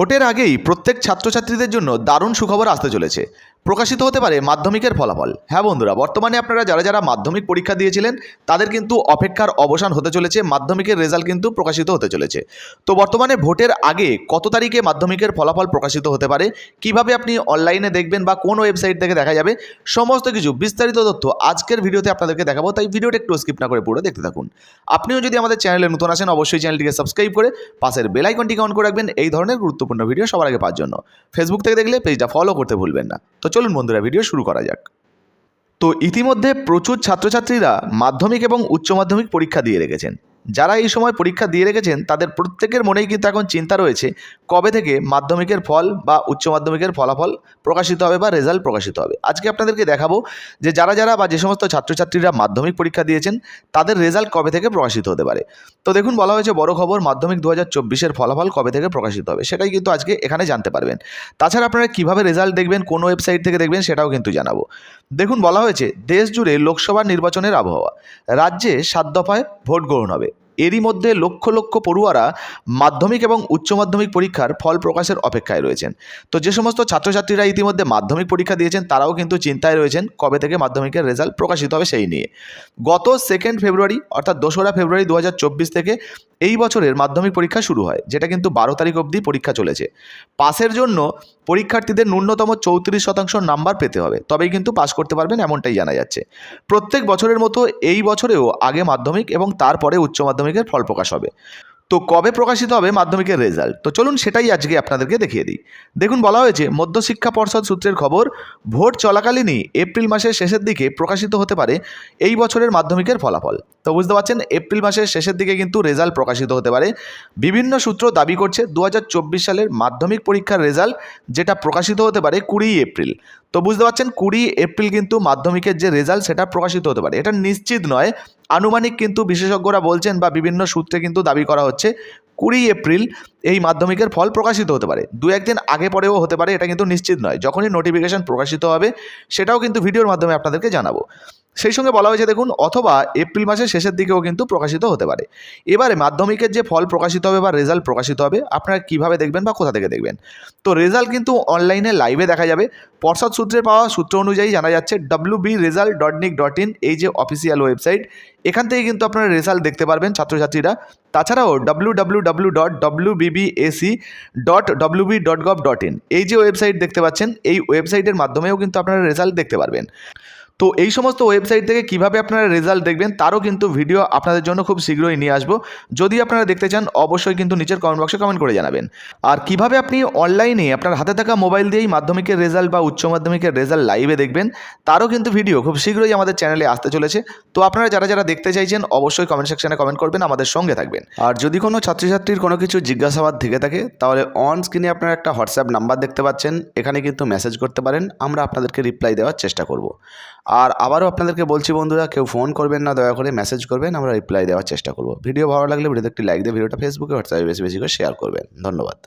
ভোটের আগেই প্রত্যেক ছাত্রছাত্রীদের জন্য দারুণ সুখবর আসতে চলেছে। প্রকাশিত হতে পারে মাধ্যমিকের ফলাফল। হ্যাঁ বন্ধুরা, বর্তমানে আপনারা যারা যারা মাধ্যমিক পরীক্ষা দিয়েছিলেন, তাদের কিন্তু অপেক্ষার অবসান হতে চলেছে, মাধ্যমিকের রেজাল্ট কিন্তু প্রকাশিত হতে চলেছে। তো বর্তমানে ভোটের আগে কত তারিখে মাধ্যমিকের ফলাফল প্রকাশিত হতে পারে, কীভাবে আপনি অনলাইনে দেখবেন বা কোন ওয়েবসাইট থেকে দেখা যাবে, সমস্ত কিছু, বিস্তারিত তথ্য আজকের ভিডিওতে আপনাদেরকে দেখাবো, তাই ভিডিওটা একটু স্কিপ না করে পুরো দেখতে থাকুন। আপনিও যদি আমাদের চ্যানেলে নতুন আসেন, অবশ্যই চ্যানেলটিকে সাবস্ক্রাইব করে পাশের বেল আইকনটিকে অন করে রাখবেন, এই ধরনের গুরুত্বপূর্ণ ভিডিও সবার আগে পাওয়ার জন্য। ফেসবুক থেকে দেখলে পেজটা ফলো করতে ভুলবেন না। তো চলুন বন্ধুরা ভিডিও শুরু করা যাক। তো ইতিমধ্যে প্রচুর ছাত্রছাত্রীরা মাধ্যমিক এবং উচ্চ মাধ্যমিক পরীক্ষা দিয়ে রেখেছেন। যারা এই সময় পরীক্ষা দিয়ে রেখেছেন, তাদের প্রত্যেকের মনেই কিন্তু এখন চিন্তা রয়েছে কবে থেকে মাধ্যমিকের ফল বা উচ্চ মাধ্যমিকের ফলাফল প্রকাশিত হবে বা রেজাল্ট প্রকাশিত হবে। আজকে আপনাদেরকে দেখাবো যে যারা যারা বা যে সমস্ত ছাত্রছাত্রীরা মাধ্যমিক পরীক্ষা দিয়েছেন, তাদের রেজাল্ট কবে থেকে প্রকাশিত হতে পারে। তো দেখুন, বলা হয়েছে বড় খবর, মাধ্যমিক দু হাজার ফলাফল কবে থেকে প্রকাশিত হবে, সেটাই কিন্তু আজকে এখানে জানতে পারবেন। তাছাড়া আপনারা কীভাবে রেজাল্ট দেখবেন, কোন ওয়েবসাইট থেকে দেখবেন, সেটাও কিন্তু জানাব। দেখুন, বলা হয়েছে, দেশ জুড়ে লোকসভা নির্বাচনের আবহাওয়া, রাজ্যে সাত দফায় ভোট গ্রহণ হবে। এরই মধ্যে লক্ষ লক্ষ পড়ুয়ারা মাধ্যমিক এবং উচ্চ মাধ্যমিক পরীক্ষার ফল প্রকাশের অপেক্ষায় রয়েছেন। তো যে সমস্ত ছাত্রছাত্রীরা ইতিমধ্যে মাধ্যমিক পরীক্ষা দিয়েছেন, তারাও কিন্তু চিন্তায় রয়েছেন কবে থেকে মাধ্যমিকের রেজাল্ট প্রকাশিত হবে সেই নিয়ে। গত সেকেন্ড ফেব্রুয়ারি অর্থাৎ দোসরা ফেব্রুয়ারি দু হাজার চব্বিশ থেকে এই বছরের মাধ্যমিক পরীক্ষা শুরু হয়, যেটা কিন্তু বারো তারিখ অবধি পরীক্ষা চলেছে। পাসের জন্য পরীক্ষার্থীদের ন্যূনতম চৌত্রিশ শতাংশ নাম্বার পেতে হবে, তবেই কিন্তু পাস করতে পারবেন এমনটাই জানা যাচ্ছে। প্রত্যেক বছরের মতো এই বছরেও আগে মাধ্যমিক এবং তারপরে উচ্চ মাধ্যমিকের ফল প্রকাশ হবে। তো কবে প্রকাশিত হবে মাধ্যমিকের রেজাল্ট তো চলুন সেটাই আজকে আপনাদেরকে দেখিয়ে দিই। দেখুন বলা হয়েছে, মধ্যশিক্ষা পর্ষদ সূত্রের খবর, ভোট চলাকালীনই এপ্রিল মাসের শেষের দিকে প্রকাশিত হতে পারে এই বছরের মাধ্যমিকের ফলাফল। তো বুঝতে পারছেন, এপ্রিল মাসের শেষের দিকে কিন্তু রেজাল্ট প্রকাশিত হতে পারে। বিভিন্ন সূত্র দাবি করছে দু হাজার চব্বিশ সালের মাধ্যমিক পরীক্ষার রেজাল্ট যেটা প্রকাশিত হতে পারে কুড়ি এপ্রিল। তো বুঝতে পারছেন কুড়ি এপ্রিল কিন্তু মাধ্যমিকের যে রেজাল্ট সেটা প্রকাশিত হতে পারে। এটা নিশ্চিত নয় আনুমানিক কিন্তু বিশেষজ্ঞরা বলছেন বা বিভিন্ন সূত্রে কিন্তু দাবি করা হচ্ছে কুড়ি এপ্রিল এই মাধ্যমিকের ফল প্রকাশিত হতে পারে। দু একদিন আগে পরেও হতে পারে, এটা কিন্তু নিশ্চিত নয়। যখনই নোটিফিকেশান প্রকাশিত হবে, সেটাও কিন্তু ভিডিওর মাধ্যমে আপনাদেরকে জানাব। সেই সঙ্গে বলা হয়েছে, দেখুন, অথবা এপ্রিল মাসের শেষের দিকেও কিন্তু প্রকাশিত হতে পারে। এবারে মাধ্যমিকের যে ফল প্রকাশিত হবে বা রেজাল্ট প্রকাশিত হবে, আপনারা কীভাবে দেখবেন বা কোথা থেকে দেখবেন? তো রেজাল্ট কিন্তু অনলাইনে লাইভে দেখা যাবে। পর্ষদ সূত্রে পাওয়া সূত্র অনুযায়ী জানা যাচ্ছে W B result dot nic dot in এই যে অফিসিয়াল ওয়েবসাইট এখান থেকে কিন্তু আপনারা রেজাল্ট দেখতে পারবেন ছাত্রছাত্রীরা। তাছাড়াও W W W dot W BBSE dot WB dot gov dot in এই যে ওয়েবসাইট দেখতে পাচ্ছেন, এই ওয়েবসাইটের মাধ্যমেও কিন্তু আপনারা রেজাল্ট দেখতে পারবেন। তো এই সমস্ত ওয়েবসাইট থেকে কীভাবে আপনারা রেজাল্ট দেখবেন, তারও কিন্তু ভিডিও আপনাদের জন্য খুব শীঘ্রই নিয়ে আসব। যদি আপনারা দেখতে চান, অবশ্যই কিন্তু নিচের কমেন্ট বক্সে কমেন্ট করে জানাবেন। আর কীভাবে আপনি অনলাইনে আপনার হাতে থাকা মোবাইল দিয়েই মাধ্যমিকের রেজাল্ট বা উচ্চ মাধ্যমিকের রেজাল্ট লাইভে দেখবেন, তারও কিন্তু ভিডিও খুব শীঘ্রই আমাদের চ্যানেলে আসতে চলেছে। তো আপনারা যারা যারা দেখতে চাইছেন, অবশ্যই কমেন্ট সেকশনে কমেন্ট করবেন, আমাদের সঙ্গে থাকবেন। আর যদি কোনো ছাত্রছাত্রীর কোনো কিছু জিজ্ঞাসাবাদ থেকে থাকে, তাহলে অন স্ক্রিনে আপনারা একটা হোয়াটসঅ্যাপ নাম্বার দেখতে পাচ্ছেন, এখানে কিন্তু মেসেজ করতে পারেন, আমরা আপনাদেরকে রিপ্লাই দেওয়ার চেষ্টা করব। আর আবারও আপনাদেরকে বলছি বন্ধুরা, কেউ ফোন করবেন না, দয়া করে মেসেজ করবেন, আমরা রিপ্লাই দেওয়ার চেষ্টা করব। ভিডিও ভালো লাগলে ভিডিওতে একটি লাইক দিয়ে ভিডিওটা ফেসবুকে হোয়াটসঅ্যাপে বেশি বেশি করে শেয়ার করবেন। ধন্যবাদ।